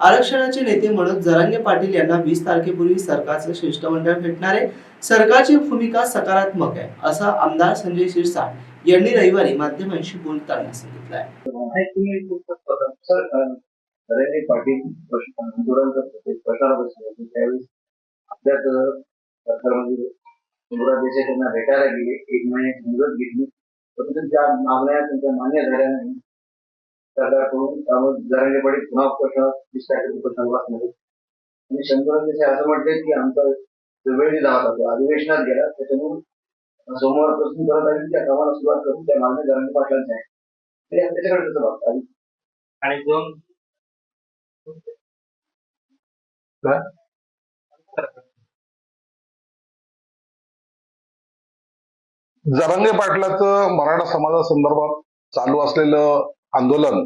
आरक्षणाचे नेते म्हणून जरांगे पाटील यांना वीस तारखेपूर्वी सरकारचं शिष्टमंडळ भेटणार आहे. सरकारची भूमिका सकारात्मक आहे असं आमदार संजय शिरसाट यांनी रविवारी माध्यमांशी बोलताना सांगितलं आहे. सर पाटील प्रश्न- आंदोलन बसले त्यावेळेस आपल्या सरकारमध्ये इंदिरा त्यांना भेटायला गेले. एक महिन्याची मुदत घेतली. परंतु त्या मागण्या त्यांच्या मान्य झाल्या नाही सरकारकडून त्यामुळे जरांगे पाटील पुन्हा प्रश्न दिसतात उपोषणाला बसणार आहेत. आणि देसाई असं म्हटले की आमचा वेळ दिला होता. तो अधिवेशनात गेला. त्याच्यामुळे सोमवारपासून परत आम्ही त्या कामाला सुरुवात करून त्या मागण्या जरांगे पाटलांच्या आहेत. ते त्याच्याकडे कसं बघतात? आणि दोन जरांगे पाटलाचं मराठा समाजासंदर्भात चालू असलेलं आंदोलन.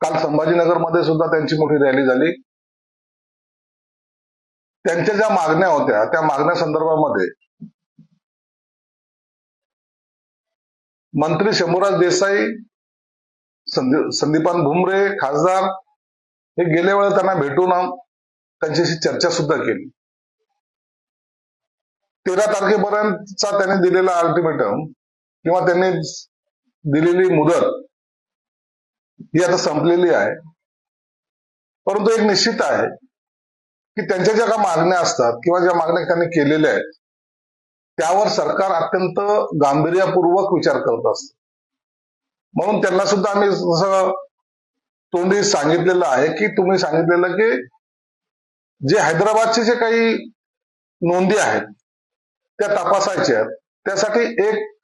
काल संभाजीनगरमध्ये सुद्धा त्यांची मोठी रॅली झाली. त्यांच्या ज्या मागण्या होत्या त्या मागण्या संदर्भामध्ये मंत्री शंभूराज देसाई संदीपान भुमरे खासदार हे गेल्या वेळेला त्यांना भेटून त्यांच्याशी चर्चा सुद्धा केली. तेरा तारखेपर्यंतचा त्यांनी दिलेला अल्टिमेटम किंवा त्यांनी दिलेली मुदत ही आता संपलेली आहे. परंतु एक निश्चित आहे की त्यांच्या ज्या काही मागण्या असतात किंवा ज्या मागण्या त्यांनी केलेल्या आहेत त्यावर सरकार अत्यंत गांभीर्यपूर्वक विचार करत असत. म्हणून त्यांना सुद्धा आम्ही जसं तोंडी सांगितलेलं आहे की तुम्ही सांगितलेलं की जे हैदराबादचे जे काही नोंदी आहेत त्या तपासायच्या आहेत त्यासाठी एक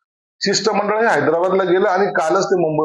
शिष्टमंडळ हे हैदराबादला गेलं आणि कालच ते मुंबई